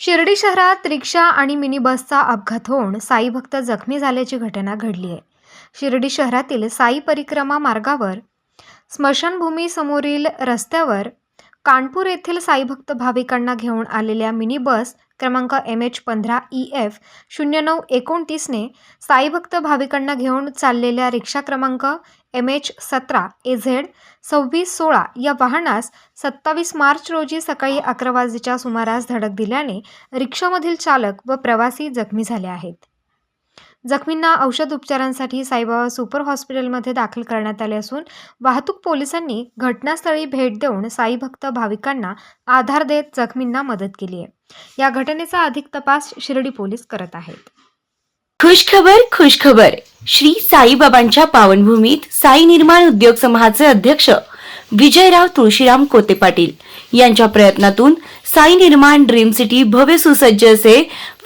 शिर्डी शहरात रिक्षा आणि मिनी बसचा अपघात होऊन साई भक्त जखमी झाल्याची घटना घडली आहे. शिर्डी शहरातील साई परिक्रमा मार्गावर स्मशानभूमीसमोरील रस्त्यावर कानपूर येथील साईभक्त भाविकांना घेऊन आलेल्या मिनी बस क्रमांक एम एच पंधरा ई एफ शून्य नऊ एकोणतीसने साईभक्त भाविकांना घेऊन चाललेल्या रिक्षा क्रमांक एम एच सतरा ए झेड सव्वीस सोळा या वाहनास सत्तावीस मार्च रोजी सकाळी अकरा वाजेच्या सुमारास धडक दिल्याने रिक्षामधील चालक व प्रवासी जखमी झाले आहेत. जखमींना औषध उपचारांसाठी साईबाबा सुपर हॉस्पिटलमध्ये दाखल करण्यात आले असून वाहतूक पोलिसांनी घटनास्थळी भेट देऊन साईभक्त भाविकांना आधार देत जखमींना मदत केली आहे. या घटनेचा अधिक तपास शिर्डी पोलीस करत आहेत. खुशखबर खुशखबर. श्री साईबाबांच्या पावनभूमीत साई निर्माण उद्योग समूहाचे अध्यक्ष विजयराव तुळशीराम कोते पाटील यांच्या प्रयत्नातून साई निर्माण ड्रीम सिटी भव्य सुसज्ज असे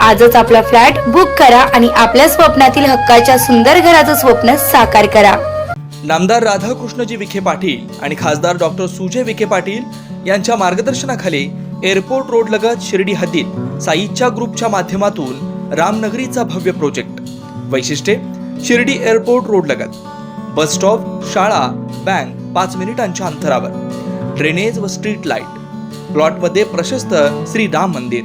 आजच आपला फ्लॅट बुक करा आणि आपल्या स्वप्नातील हक्काच्या सुंदर घराचं स्वप्न साकार करा. नामदार राधाकृष्णजी विखे पाटील आणि खासदार डॉक्टर सुजय विखे पाटील यांच्या मार्गदर्शनाखाली एअरपोर्ट रोड लगत शिर्डी हद्दीत साईच्या ग्रुपच्या माध्यमातून रामनगरीचा भव्य प्रोजेक्ट. वैशिष्ट्ये शिर्डी एअरपोर्ट रोड लगत. बस स्टॉप शाळा बँक पाच मिनिटांच्या अंतरावर. ड्रेनेज व स्ट्रीट लाइट प्लॉटमध्ये प्रशस्त श्री राम मंदिर.